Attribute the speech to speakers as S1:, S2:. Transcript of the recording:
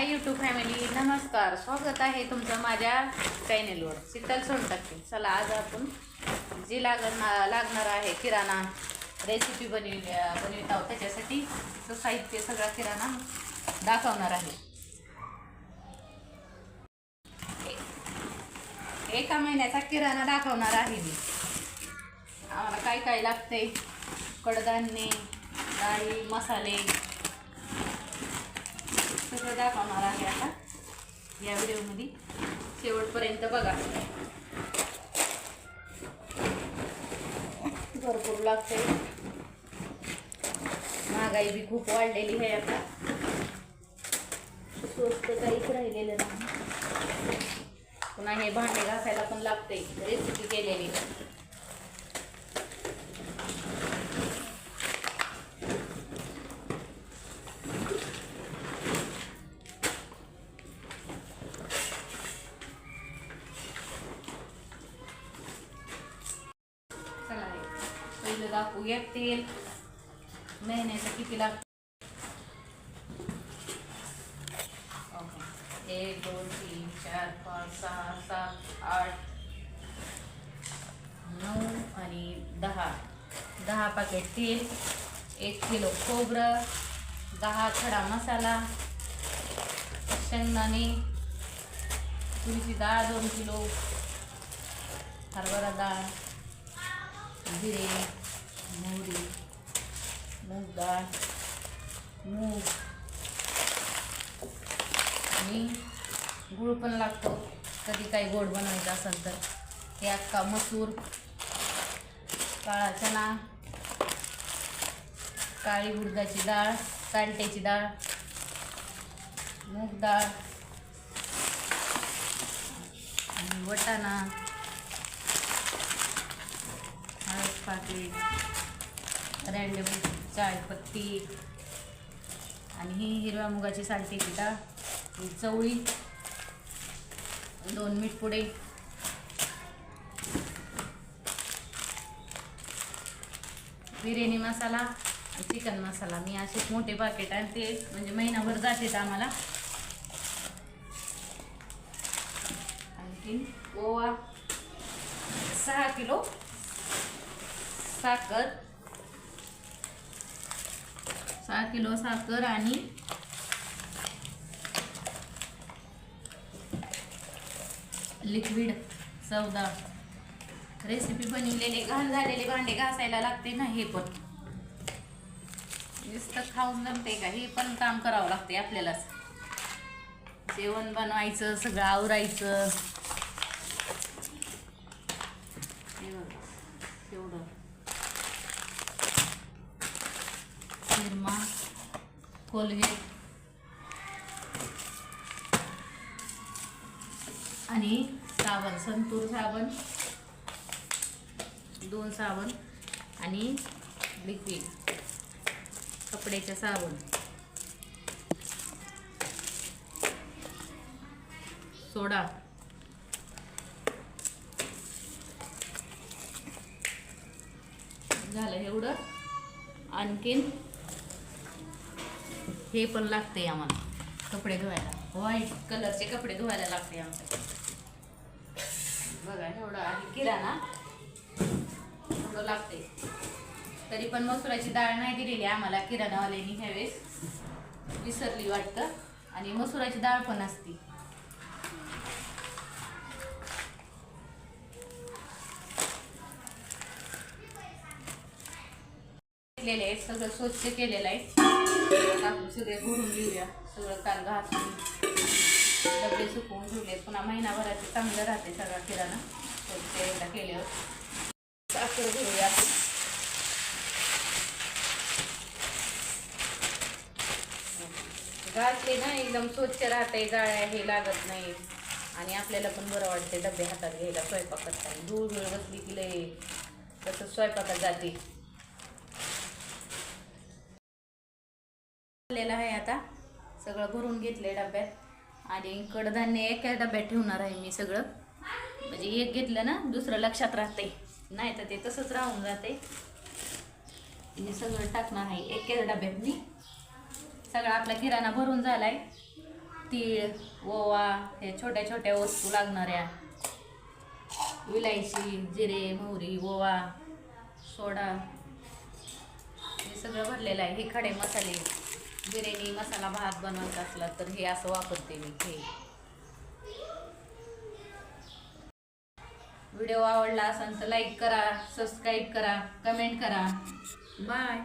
S1: Hi YouTube family नमस्कार. स्वागत आहे तुमचं माझ्या चॅनेलवर शीतल सोनटक्के. चला आज आपण जी लागणार लागणार आहे किराणा रेसिपी बनवि बनवित आहोत त्याच्यासाठी तो साहित्य सगळा किराणा दाखवणार आहे. एका महिन्याचा किराणा दाखवणार आहे मी. आम्हाला काय काय लागते? कडधान्य डाळी मसाले. सगळं दाखवणार आहे आता. या व्हिडिओमध्ये. शेवटपर्यंत बघा. भरपूर लागते महागाई बी खूप वाढलेली आहे आता. स्वस्त काहीच राहिलेलं नाही. पुन्हा हे भांडे घासायला पण लागते रेसिपी केलेली. टाकू दाखवूया तेल महिन्याचं किती लागतं एक दोन तीन चार पाच सहा सात आठ नऊ आणि दहा दहा पाकिट तेल एक किलो खोबरं दहा खडा मसाला शेंगदाणे तुरीची डाळ दोन किलो हरभरा डाळ जिरे मोहरी मूग डाळ मूग आणि गूळ पण लागतो. कधी काही गोड बनवायचं असेल तर. हे अख्खा मसूर काळा चणा काळी उडदाची डाळ कालट्याची डाळ मूग डाळ आणि वटाणा हळद पाकिट रँडम चायपत्ती आणि ही हिरव्या मुगाची सालटेची पिठा चवळी दोन मीठ पुडे. बिर्याणी मसाला आणि चिकन मसाला. मी असे मोठे पाकिट आणि ते म्हणजे महिनाभर जाते आम्हाला. आणखी ओवा सहा किलो साखर. सहा किलो साखर आणि लिक्विड चौदा रेसिपी बनवलेली घाण झालेले भांडे घासायला लागते ना हे पण. नुसतं खाऊन जमते का? हे पण काम करावं लागते आपल्यालाच. जेवण बनवायचं सगळं आवरायचं हे बघा, तेवढं निरमा कोलगेट आणि साबण संतूर साबण दोन साबण आणि लिक्विड कपड्याचे साबण. सोडा. झालं एवढं. आणखीन हे पण लागते आम्हाला. कपडे धुवायला. व्हाईट कलरचे कपडे धुवायला लागते आमच्या बघा एवढं आहे. किराणा. एवढं लागते तरी पण मसुराची डाळ नाही दिलेली आम्हाला किराणावाल्यांनी ह्यावेळेस. विसरली वाटतं. आणि मसुराची डाळ पण असती. केलेले आहेत सगळं स्वच्छ केलेलं आहे. आपण सगळे भरून घेऊया. सगळं काल घासून. डबे सुकवून ठेवले पुन्हा महिनाभराचे चांगलं राहते सगळा किराणा. स्वच्छ एकदा केल्यावर. साखर घेऊया. घातले ना एकदम स्वच्छ राहते जाळ्या हे लागत नाही. आणि आपल्याला पण बरं वाटते डबे हातात घ्यायला स्वयंपाक करताना धूळ धूळ बसली की लय तसं स्वयंपाकात जाते झालेलं आहे आता सगळं भरून घेतलंय डब्यात. आणि कडधान्य एका डब्यात ठेवणार आहे मी सगळं. म्हणजे एक घेतलं ना दुसरं लक्षात राहते नाही तर ते तसंच राहून जाते मी सगळं टाकणार आहे एकेच डब्यात मी. सगळा आपला किराणा भरून झाला आहे तीळ ओवा हे छोट्या छोट्या वस्तू लागणाऱ्या. विलायची जिरे मोहरी ओवा सोडा. हे सगळं भरलेलं आहे. हे खडे मसाले. बिर्याणी मसाला भात बनवायचा असला तर हे असं वापरते मी हे. व्हिडिओ आवडला असेल तर लाईक करा सबस्क्राईब करा कमेंट करा. बाय.